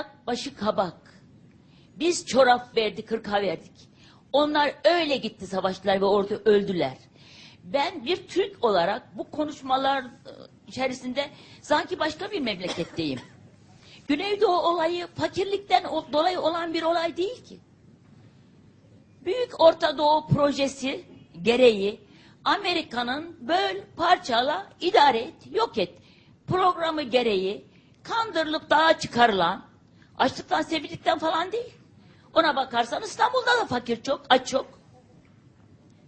ayak başı kabak. Biz çorap verdik, kırka verdik. Onlar öyle gitti savaştılar ve orada öldüler. Ben bir Türk olarak bu konuşmalar e, içerisinde sanki başka bir memleketteyim. Güneydoğu olayı fakirlikten dolayı olan bir olay değil ki. Büyük Orta Doğu projesi gereği Amerika'nın böl, parçala, idare et, yok et programı gereği kandırılıp dağa çıkarılan açlıktan sevildikten falan değil. Ona bakarsan İstanbul'da da fakir çok, aç çok.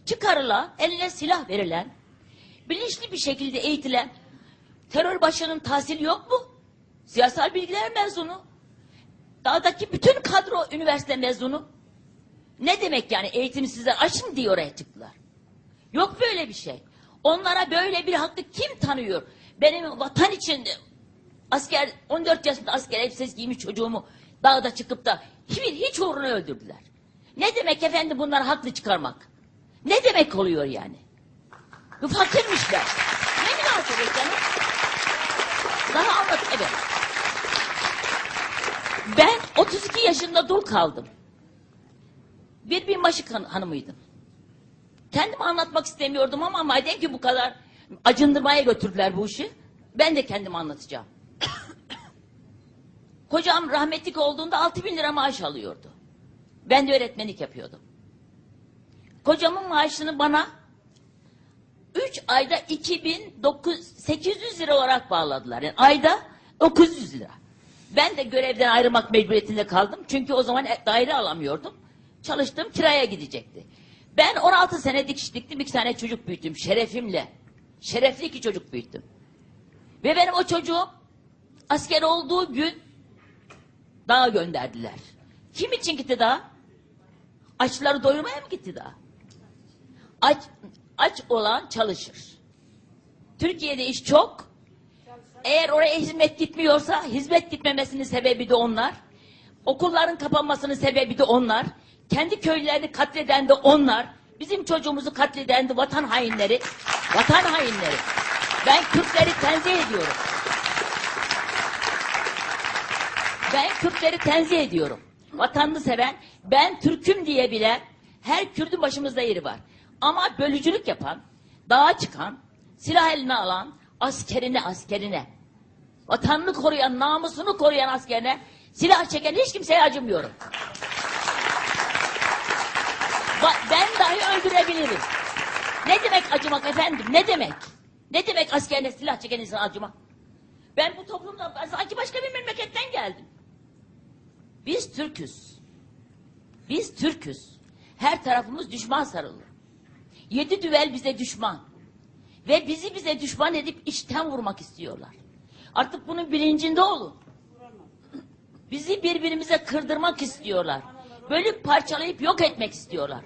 Çıkarılan, eline silah verilen, bilinçli bir şekilde eğitilen terör başının tahsili yok mu? Siyasal bilgiler mezunu. Dağdaki bütün kadro üniversite mezunu. Ne demek yani eğitimi sizden açın diye oraya çıktılar. Yok böyle bir şey. Onlara böyle bir hakkı kim tanıyor? Benim vatan için asker 14 yaşında asker elbisesi giymiş çocuğumu dağda çıkıp da hiç, hiç uğruna öldürdüler. Ne demek efendim bunları haklı çıkarmak? Ne demek oluyor yani? Bu fakirmişler. Ne münasebet canım? Daha anlat evet. Ben 32 yaşında dul kaldım. Bir binbaşı han- hanımıydım. Kendimi anlatmak istemiyordum ama madem ki bu kadar acındırmaya götürdüler bu işi, ben de kendimi anlatacağım. Kocam rahmetlik olduğunda 6 bin lira maaş alıyordu. Ben de öğretmenlik yapıyordum. Kocamın maaşını bana 3 ayda 2800 lira olarak bağladılar. Yani ayda 900 lira. Ben de görevden ayrılmak mecburiyetinde kaldım. Çünkü o zaman daire alamıyordum. Çalıştım kiraya gidecekti. Ben 16 sene dikiş diktim. iki tane çocuk büyüttüm şerefimle. Şerefli iki çocuk büyüttüm. Ve benim o çocuğum asker olduğu gün dağa gönderdiler. Kim için gitti dağa? Açları doyurmaya mı gitti dağa? Aç, aç olan çalışır. Türkiye'de iş çok. Eğer oraya hizmet gitmiyorsa hizmet gitmemesinin sebebi de onlar. Okulların kapanmasının sebebi de onlar. Kendi köylerini katleden de onlar. Bizim çocuğumuzu katleden de vatan hainleri. Vatan hainleri. Ben Kürtleri tenzih ediyorum. Ben Kürtleri tenzih ediyorum. Vatanını seven, ben Türk'üm diye bilen her Kürt'ün başımızda yeri var. Ama bölücülük yapan, dağa çıkan, silah eline alan, askerine askerine, vatanını koruyan, namusunu koruyan askerine, silah çeken hiç kimseye acımıyorum. Ben dahi öldürebilirim. Ne demek acımak efendim? Ne demek? Ne demek askerine silah çeken insana acımak? Ben bu toplumda sanki başka bir memleketten geldim. Biz Türküz. Biz Türküz. Her tarafımız düşman sarılı. Yedi düvel bize düşman. Ve bizi bize düşman edip içten vurmak istiyorlar. Artık bunun bilincinde olun. Bizi birbirimize kırdırmak istiyorlar. Bölüp parçalayıp yok etmek istiyorlar.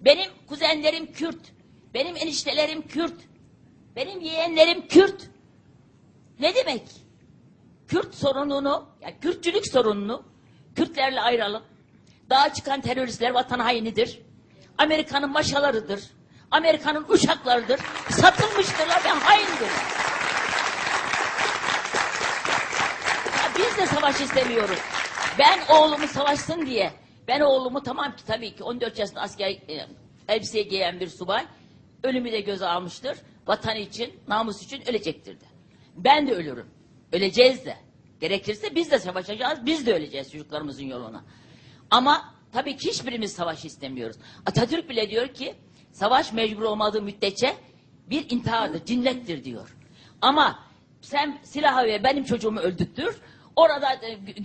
Benim kuzenlerim Kürt. Benim eniştelerim Kürt. Benim yeğenlerim Kürt. Ne demek? Kürt sorununu, yani Kürtçülük sorununu Kürtlerle ayıralım. Dağa çıkan teröristler vatan hainidir. Amerika'nın maşalarıdır. Amerika'nın uşaklarıdır. Satılmıştırlar ve haindirler. Ya biz de savaş istemiyoruz. Ben oğlumu savaşsın diye, ben oğlumu tamam ki tabii ki 14 yaşında asker e, elbise giyen bir subay ölümü de göze almıştır. Vatan için, namus için ölecektir de. Ben de ölürüm. Öleceğiz de. Gerekirse biz de savaşacağız, biz de öleceğiz çocuklarımızın yoluna. Ama tabii ki hiçbirimiz savaş istemiyoruz. Atatürk bile diyor ki, savaş mecbur olmadığı müddetçe bir intihardır, cinnettir diyor. Ama sen silahı ve benim çocuğumu öldürttür, orada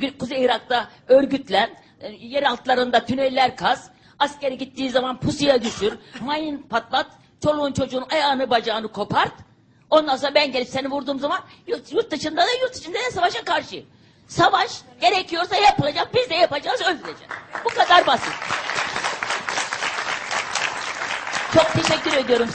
e, Kuzey Irak'ta örgütlen, e, yer altlarında tüneller kaz, askeri gittiği zaman pusuya düşür, mayın patlat, çoluğun çocuğun ayağını bacağını kopart, Ondan sonra ben gelip seni vurduğum zaman yurt, yurt dışında da yurt içinde de savaşa karşıyım. Savaş gerekiyorsa yapılacak, biz de yapacağız, öldüreceğiz. Bu kadar basit. Çok teşekkür ediyorum.